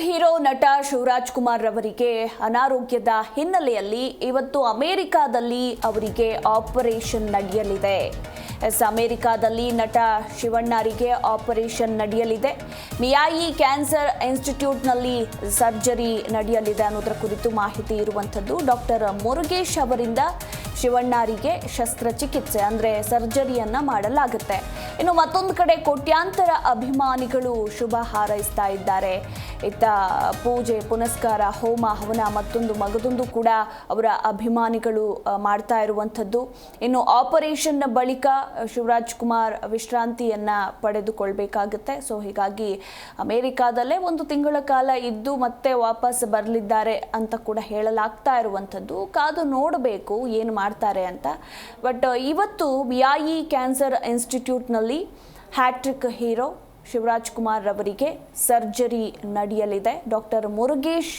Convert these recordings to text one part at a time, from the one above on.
Hero ನಟ ಶಿವರಾಜ್ ಕುಮಾರ್ ಅವರಿಗೆ ಅನಾರೋಗ್ಯದ ಹಿನ್ನೆಲೆಯಲ್ಲಿ ಇವತ್ತು ಅಮೆರಿಕಾದಲ್ಲಿ ಅವರಿಗೆ ಆಪರೇಷನ್ ನಡೆಯಲಿದೆ. ಎಸ್, ಅಮೆರಿಕಾದಲ್ಲಿ ನಟ ಶಿವಣ್ಣರಿಗೆ ಆಪರೇಷನ್ ನಡೆಯಲಿದೆ. ಮಿಯಾಯಿ ಕ್ಯಾನ್ಸರ್ ಇನ್ಸ್ಟಿಟ್ಯೂಟ್ನಲ್ಲಿ ಸರ್ಜರಿ ನಡೆಯಲಿದೆ ಅನ್ನೋದರ ಕುರಿತು ಮಾಹಿತಿ ಇರುವಂಥದ್ದು ಡಾಕ್ಟರ್ ಮುರುಗೇಶ್ ಅವರಿಂದ ಶಿವಣ್ಣರಿಗೆ ಶಸ್ತ್ರಚಿಕಿತ್ಸೆ, ಅಂದರೆ ಸರ್ಜರಿಯನ್ನು ಮಾಡಲಾಗುತ್ತೆ. ಇನ್ನು ಮತ್ತೊಂದು ಕಡೆ ಕೋಟ್ಯಾಂತರ ಅಭಿಮಾನಿಗಳು ಶುಭ ಹಾರೈಸ್ತಾ ಇದ್ದಾರೆ. ಇತ್ತ ಪೂಜೆ, ಪುನಸ್ಕಾರ, ಹೋಮ, ಹವನ ಮತ್ತೊಂದು ಮಗದೊಂದು ಕೂಡ ಅವರ ಅಭಿಮಾನಿಗಳು ಮಾಡ್ತಾ ಇರುವಂಥದ್ದು. ಇನ್ನು ಆಪರೇಷನ್ ಬಳಿಕ ಶಿವರಾಜ್ ಕುಮಾರ್ ವಿಶ್ರಾಂತಿಯನ್ನ ಪಡೆದುಕೊಳ್ಬೇಕಾಗುತ್ತೆ. ಸೊ, ಹೀಗಾಗಿ ಅಮೆರಿಕಾದಲ್ಲೇ ಒಂದು ತಿಂಗಳ ಕಾಲ ಇದ್ದು ಮತ್ತೆ ವಾಪಸ್ ಬರಲಿದ್ದಾರೆ ಅಂತ ಕೂಡ ಹೇಳಲಾಗ್ತಾ ಇರುವಂಥದ್ದು. ಕಾದು ನೋಡಬೇಕು ಏನು ಮಾಡ್ತಾರೆ ಅಂತ. ಬಟ್, ಇವತ್ತು ಬಿಯಾಯಿ ಕ್ಯಾನ್ಸರ್ ಇನ್ಸ್ಟಿಟ್ಯೂಟ್ನಲ್ಲಿ ಹ್ಯಾಟ್ರಿಕ್ ಹೀರೋ ಶಿವರಾಜ್ ಕುಮಾರ್ ರವರಿಗೆ ಸರ್ಜರಿ ನಡೆಯಲಿದೆ. ಡಾಕ್ಟರ್ ಮುರುಗೇಶ್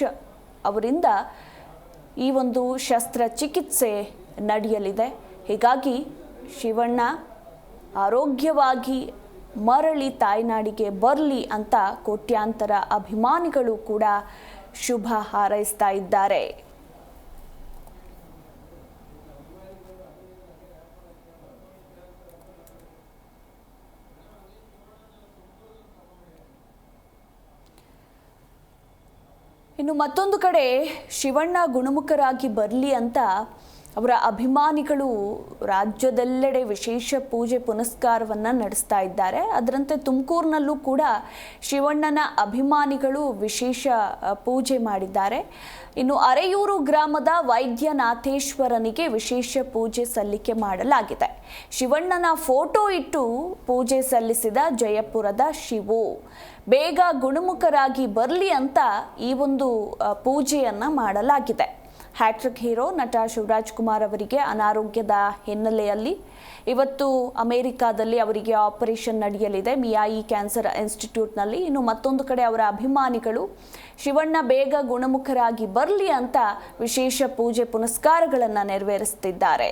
ಅವರಿಂದ ಈ ಒಂದು ಶಸ್ತ್ರಚಿಕಿತ್ಸೆ ನಡೆಯಲಿದೆ. ಹೀಗಾಗಿ ಶಿವಣ್ಣ ಆರೋಗ್ಯವಾಗಿ ಮರಳಿ ತಾಯ್ನಾಡಿಗೆ ಬರಲಿ ಅಂತ ಕೋಟ್ಯಾಂತರ ಅಭಿಮಾನಿಗಳು ಕೂಡ ಶುಭ ಹಾರೈಸ್ತಾ ಇದ್ದಾರೆ. ಇನ್ನು ಮತ್ತೊಂದು ಕಡೆ ಶಿವಣ್ಣ ಗುಣಮುಖರಾಗಿ ಬರಲಿ ಅಂತ ಅವರ ಅಭಿಮಾನಿಗಳು ರಾಜ್ಯದೆಲ್ಲೆಡೆ ವಿಶೇಷ ಪೂಜೆ ಪುನಸ್ಕಾರವನ್ನು ನಡೆಸ್ತಾ ಇದ್ದಾರೆ. ಅದರಂತೆ ತುಮಕೂರಿನಲ್ಲೂ ಕೂಡ ಶಿವಣ್ಣನ ಅಭಿಮಾನಿಗಳು ವಿಶೇಷ ಪೂಜೆ ಮಾಡಿದ್ದಾರೆ. ಇನ್ನು ಅರೆಯೂರು ಗ್ರಾಮದ ವೈದ್ಯನಾಥೇಶ್ವರನಿಗೆ ವಿಶೇಷ ಪೂಜೆ ಸಲ್ಲಿಕೆ ಮಾಡಲಾಗಿದೆ. ಶಿವಣ್ಣನ ಫೋಟೋ ಇಟ್ಟು ಪೂಜೆ ಸಲ್ಲಿಸಿದ ಜಯಪುರದ ಶಿವು. ಬೇಗ ಗುಣಮುಖರಾಗಿ ಬರಲಿ ಅಂತ ಈ ಒಂದು ಪೂಜೆಯನ್ನು ಮಾಡಲಾಗಿದೆ. ಹ್ಯಾಟ್ರಿಕ್ ಹೀರೋ ನಟ ಶಿವರಾಜ್ ಕುಮಾರ್ ಅವರಿಗೆ ಅನಾರೋಗ್ಯದ ಹಿನ್ನೆಲೆಯಲ್ಲಿ ಇವತ್ತು ಅಮೆರಿಕಾದಲ್ಲಿ ಅವರಿಗೆ ಆಪರೇಷನ್ ನಡೆಯಲಿದೆ. ಮಿಯಾಯಿ ಕ್ಯಾನ್ಸರ್ ಇನ್ಸ್ಟಿಟ್ಯೂಟ್ನಲ್ಲಿ ಇನ್ನು ಮತ್ತೊಂದು ಕಡೆ ಅವರ ಅಭಿಮಾನಿಗಳು ಶಿವಣ್ಣ ಬೇಗ ಗುಣಮುಖರಾಗಿ ಬರಲಿ ಅಂತ ವಿಶೇಷ ಪೂಜೆ ಪುನಸ್ಕಾರಗಳನ್ನು ನೆರವೇರಿಸುತ್ತಿದ್ದಾರೆ.